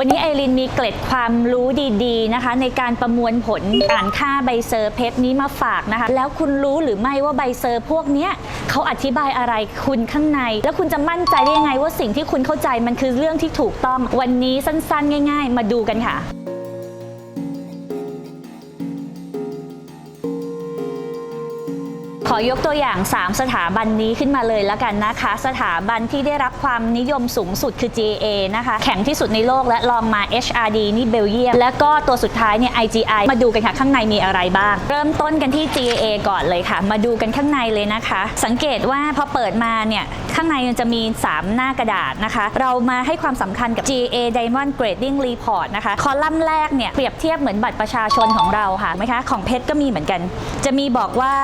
วันนี้ไอรินมีเกร็ดความรู้ดีๆนะคะ ในการประมวลผลอ่านค่าใบเซอร์เพชรนี้มาฝากนะคะ แล้วคุณรู้หรือไม่ว่าใบเซอร์พวกเนี้ยเขาอธิบายอะไรคุณข้างใน แล้วคุณจะมั่นใจได้ยังไงว่าสิ่งที่คุณเข้าใจมันคือเรื่องที่ถูกต้อง วันนี้สั้นๆ ง่าย ๆ มาดูกันค่ะ ขอยกตัวอย่าง 3 สถาบันนี้ขึ้นมาเลยแล้วกันนะคะ สถาบันที่ได้รับความนิยมสูงสุดคือ GA นะคะ แข็งที่สุดในโลกและลองมา HRD นี่เบลเยียม แล้วก็ตัวสุดท้ายเนี่ย IGI มาดูกันค่ะ ข้างในมีอะไรบ้าง เริ่มต้นกันที่ GA ก่อนเลยค่ะ มาดูกันข้างในเลยนะคะ สังเกตว่าพอเปิดมาเนี่ยข้างในจะมี 3 หน้ากระดาษนะคะ เรามาให้ความสำคัญกับ GA Diamond Grading Report นะคะ คอลัมน์แรกเนี่ยเปรียบเทียบเหมือนบัตรประชาชนของเราค่ะไหมคะของเพชรก็มีเหมือนกัน จะมีบอกว่า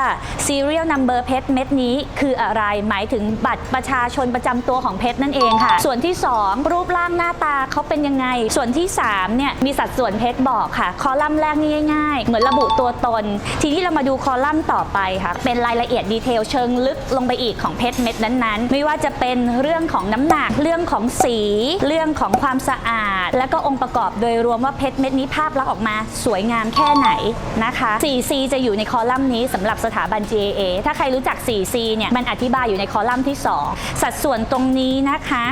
serial number เพชรเม็ดนี้คืออะไร หมายถึงบัตรประชาชนประจำตัวของเพชรนั่นเองค่ะ ส่วนที่ 2 รูปร่างหน้าตาเขาเป็นยังไง ส่วนที่3เนี่ยมีสัดส่วนเพชรบอกค่ะ คอลัมน์แรกนี่ง่ายๆ เหมือนระบุตัวตน ทีนี้เรามาดูคอลัมน์ต่อไปค่ะ เป็นรายละเอียดดีเทลเชิงลึกลงไปอีกของเพชรเม็ดนั้นๆ ไม่ว่าจะเป็นเรื่องของน้ำหนัก เรื่องของสี เรื่องของความสะอาด และก็องค์ประกอบโดยรวมว่าเพชรเม็ดนี้ภาพลักษณ์ออกมาสวยงามแค่ไหนนะคะ 4C จะอยู่ในคอลัมน์นี้สำหรับสถาบัน GAA ถ้าใครรู้จัก 4C เนี่ยมันอธิบายอยู่ในคอลัมน์ที่ 2 สัดส่วนตรงนี้นะคะ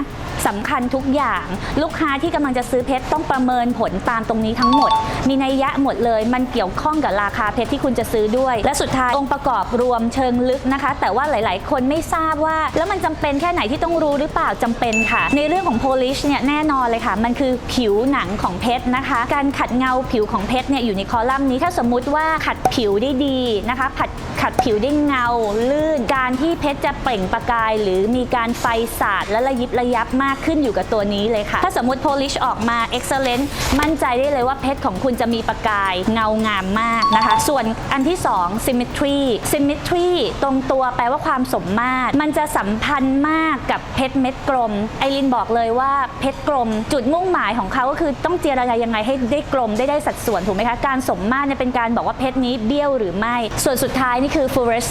สำคัญทุกอย่างลูกค้าที่กำลังจะซื้อเพชรต้องประเมินผลตามตรงนี้ทั้งหมด มีนัยยะหมดเลย มันเกี่ยวข้องกับราคาเพชรที่คุณจะซื้อด้วย และสุดท้ายองค์ประกอบรวมเชิงลึกนะคะ แต่ว่าหลาย ๆ คนไม่ทราบว่า แล้วมันจำเป็นแค่ไหนที่ต้องรู้หรือเปล่าจำเป็นค่ะ ในเรื่องของ polish เนี่ยแน่นอนเลยค่ะ มันคือผิวหนังของเพชรนะคะ การขัดเงาผิวของเพชรเนี่ยอยู่ในคอลัมน์นี้ถ้าสมมุติว่าขัดผิวได้ดีนะคะขัดขัดผิวได้เงาลื่น การที่เพชรจะเปล่งประกาย หรือมีการไฟสาดและระยิบระยับมากขึ้นอยู่กับตัวนี้เลยค่ะ ถ้าสมมติ polish ออกมา excellent มั่นใจได้เลยว่าเพชรของคุณจะมีประกายเงางามมากนะคะ ส่วนอันที่ 2 symmetry symmetry ตรงตัวแปลว่าความสมมาตร มันจะสัมพันธ์มากกับเพชรเม็ดกลม ไอรินบอกเลยว่าเพชรกลม จุดมุ่งหมายของเขาก็คือต้องเจรจายังไงให้ได้กลมได้ได้สัดส่วนถูกไหมคะ การสมมาตรเนี่ยเป็นการบอกว่าเพชรนี้เบี้ยวหรือไม่ ส่วนสุดท้ายนี่คือ fluorescence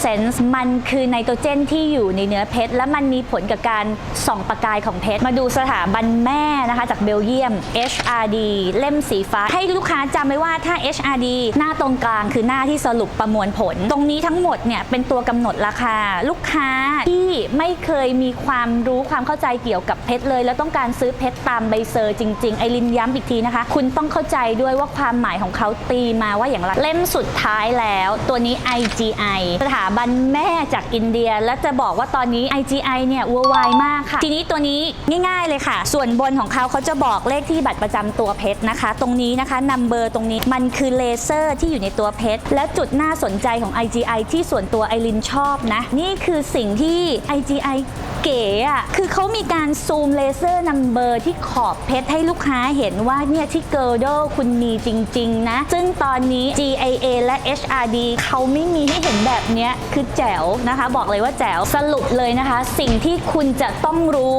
มันคือไนโตรเจนที่อยู่ในเนื้อเพชร และมันมีผลกับการส่องประกายของเพชร มาดูสถาบันแม่นะคะ จากเบลเยียม HRD เล่มสีฟ้า ให้ลูกค้าจำไว้ว่าถ้า HRD หน้าตรงกลางคือหน้าที่สรุปประมวลผล ตรงนี้ทั้งหมดเนี่ยเป็นตัวกำหนดราคา ลูกค้าที่ไม่เคยมีความรู้ความเข้าใจเกี่ยวกับเพชรเลย แล้วต้องการซื้อเพชรตามใบเซอร์จริงๆไอรินย้ำอีกทีนะคะ คุณต้องเข้าใจด้วยว่าความหมายของเขาตีมาว่าอย่างไรเล่มสุดท้ายแล้ว ตัวนี้ IGI สถาบันแม่จากอินเดีย และจะบอกว่าตอนนี้ IGI เนี่ยวัววายมากค่ะ ทีนี้ตัวนี้ง่าย ๆเลยค่ะ ส่วนบนของเขาเขาจะบอกเลขที่บัตรประจำตัวเพชรนะคะ ตรงนี้นะคะนัมเบอร์ตรงนี้มันคือเลเซอร์ที่อยู่ในตัวเพชรและจุดน่าสนใจของ IGI ที่ส่วนตัวไอรินชอบนะ นี่คือสิ่งที่ IGI เก๋อะคือเขามีการซูมเลเซอร์นัมเบอร์ที่ขอบเพชรให้ลูกค้าเห็นว่าเนี่ยที่เกิร์ดคุณมีจริง ๆ นะ ซึ่งตอนนี้ GAA และ HRD เขาไม่มีให้เห็นแบบเนี้ยคือแจ๋วนะคะ บอกเลยว่าแจ๋วสรุปเลยนะคะ สิ่งที่คุณจะต้องรู้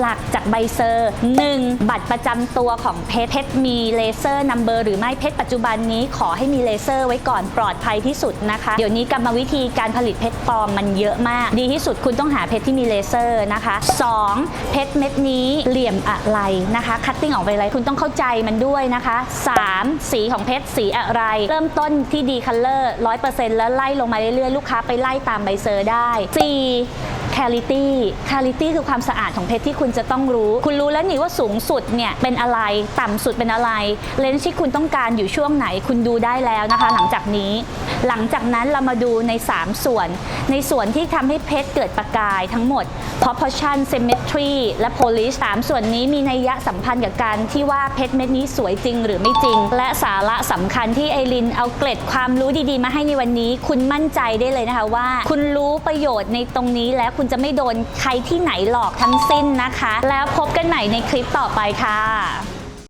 หลักๆ จากใบเซอร์ 1. บัตรประจำตัวของเพชรเพชรมีเลเซอร์นัมเบอร์หรือไม่เพชรปัจจุบันนี้ขอให้มีเลเซอร์ไว้ก่อนปลอดภัยที่สุดนะคะ เดี๋ยวนี้กรรมวิธีการผลิตเพชรปลอมมันเยอะมาก ดีที่สุดคุณต้องหาเพชรที่มีเลเซอร์นะคะ 2. เพชรเม็ดนี้เหลี่ยมอะไรนะคะคัตติ้งออกไปอะไรคุณต้องเข้าใจมันด้วยนะคะ 3. สีของเพชรสีอะไร เริ่มต้นที่ดีคัลเลอร์100%แล้วไล่ลงมาเรื่อยๆลูกค้าไปไล่ตามใบเซอร์ได้ 4. Quality quality คือความสะอาดของเพชรที่คุณจะต้องรู้ คุณรู้แล้วนี่ว่าสูงสุดเนี่ยเป็นอะไรต่ำสุดเป็นอะไร เลนส์ที่คุณต้องการอยู่ช่วงไหนคุณดูได้แล้วนะคะ หลังจากนี้ หลังจากนั้นเรามาดูใน 3 ส่วน ในส่วนที่ทำให้เพชรเกิดประกายทั้งหมด proportion symmetry และ polish สามส่วนนี้มีนัยยะสัมพันธ์กับการที่ว่าเพชรเม็ดนี้สวยจริงหรือไม่จริง และสาระสำคัญที่ไอรินเอาเกร็ดความรู้ดีๆ มาให้ในวันนี้ คุณมั่นใจได้เลยนะคะว่า คุณรู้ประโยชน์ในตรงนี้แล้วคุณจะไม่โดนใครที่ไหนหลอกทั้งสิ้นนะคะ แล้วพบกันใหม่ในคลิปต่อไปค่ะ